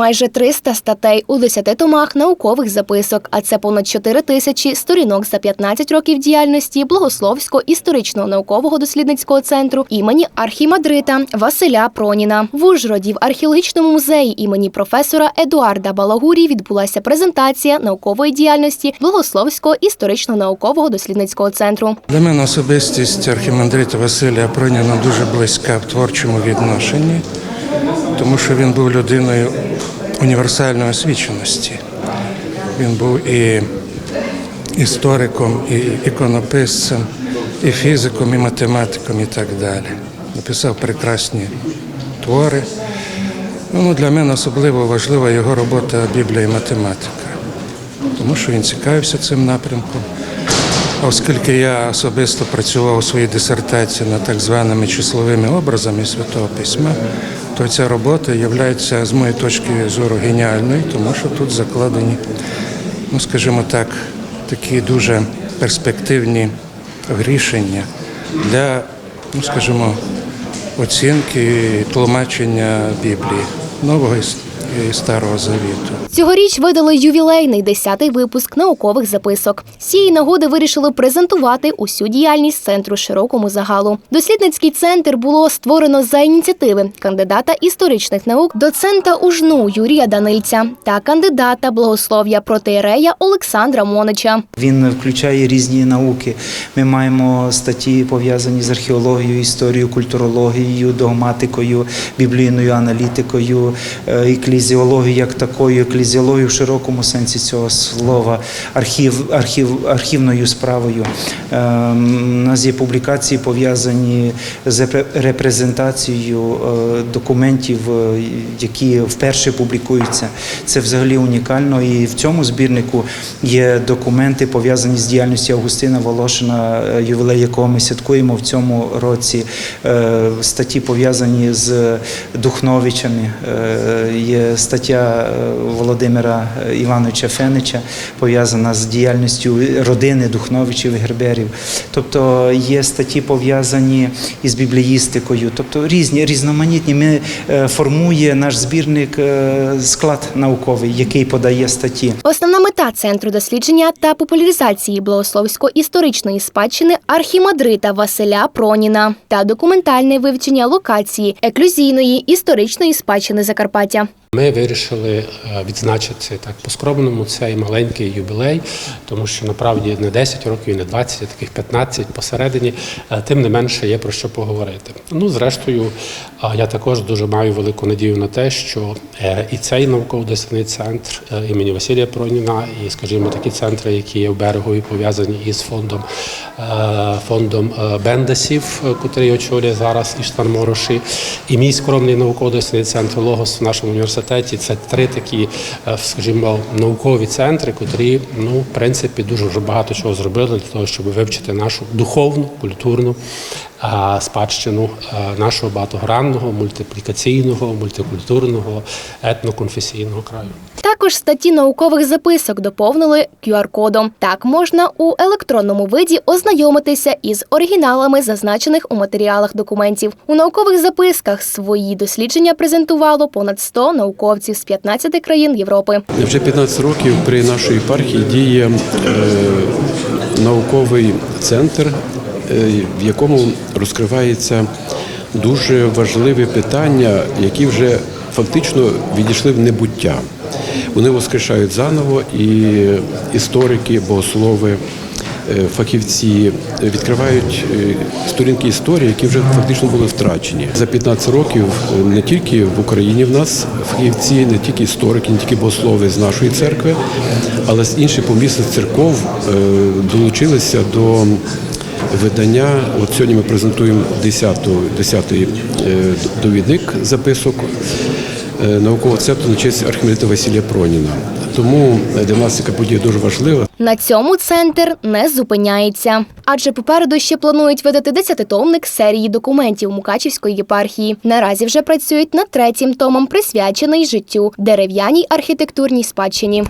майже 300 статей у 10 томах наукових записок, а це понад 4 тисячі сторінок за 15 років діяльності Благословсько-історичного наукового дослідницького центру імені архімандрита Василя Проніна. В Ужгороді в археологічному музеї імені професора Едуарда Балагурі відбулася презентація наукової діяльності Благословського історично-наукового дослідницького центру. Для мене особистість архімандрита Василія Проніна дуже близька в творчому відношенні, тому що він був людиною універсальної освіченості. Він був і істориком, і іконописцем, і фізиком, і математиком, і так далі. Написав прекрасні твори. Ну, для мене особливо важлива його робота Біблія і математика, тому що він цікавився цим напрямком. Оскільки я особисто працював у своїй дисертації над так званими числовими образами Святого Письма, то ця робота є з моєї точки зору геніальною, тому що тут закладені, ну скажімо так, такі дуже перспективні рішення для, ну скажімо, оцінки і тлумачення Біблії Нового і і Старого Завіту. Цьогоріч видали ювілейний 10-й випуск наукових записок. З цієї нагоди вирішили презентувати усю діяльність центру широкому загалу. Дослідницький центр було створено за ініціативи кандидата історичних наук, доцента УЖНУ Юрія Данильця та кандидата благослов'я протеєрея Олександра Монича. Він включає різні науки. Ми маємо статті пов'язані з археологією, історією, культурологією, догматикою, біблійною аналітикою, е, еклезіологією як такою, еклезіологією в широкому сенсі цього слова, архів, архів, архівною справою. Е, У нас є публікації пов'язані з репрезентацією е, документів, е, які вперше публікуються. Це взагалі унікально. І в цьому збірнику є документи пов'язані з діяльністю Августина Волошина, е, ювілей якого ми святкуємо в цьому році. Статті пов'язані з Духновичами. Є стаття е, Володимира Івановича Фенича пов'язана з діяльністю родини Духновичів і Герберів. Тобто є статті пов'язані із бібліїстикою, тобто різні різноманітні. Ми е, формує наш збірник е, склад науковий, який подає статті. Основна мета центру дослідження та популяризації благословсько-історичної спадщини архімандрита Василя Проніна та документальне вивчення локації еклюзійної історичної спадщини Закарпаття. Ми вирішили е, відзначити так по-скромному цей маленький юбілей, тому що направді не 10 років, і не 20, а таких 15 посередині, е, тим не менше є про що поговорити. Ну, зрештою, е, я також дуже маю велику надію на те, що і цей науково-дослідний центр імені Василія Проніна, і, скажімо, такі центри, які є в берегові пов'язані із фондом фондом Бендесів, котрий очолює зараз Іштан Мороші, і мій скромний науково-дослідний центр Логос в нашому університеті. Це три такі, е, скажімо, наукові центри, котрі, ну, в принципі, дуже багато чого зробили для того, щоб вивчити нашу духовну, культурну спадщину нашого багатогранного, мультиплікаційного, мультикультурного, етноконфесійного краю. Також статті наукових записок доповнили QR-кодом. Так можна у електронному виді ознайомитися із оригіналами, зазначених у матеріалах документів. У наукових записках свої дослідження презентувало понад 100 науковців з 15 країн Європи. Вже 15 років при нашій єпархії діє е, науковий центр, в якому розкривається дуже важливі питання, які вже фактично відійшли в небуття. Вони воскрешають заново, і історики, богослови, е, фахівці відкривають е, сторінки історії, які вже фактично були втрачені. За 15 років е, не тільки в Україні в нас фахівці, не тільки історики, не тільки богослови з нашої церкви, але з інших помісних церков е, долучилися до видання. От сьогодні ми презентуємо 10-й довідник записок е, наукового центру на честь архімедрита Василія Проніна. Тому для нас така подія дуже важлива. На цьому центр не зупиняється, адже попереду ще планують видати десятитомник серії документів Мукачівської єпархії. Наразі вже працюють над третім томом, присвячений життю дерев'яній архітектурній спадщині.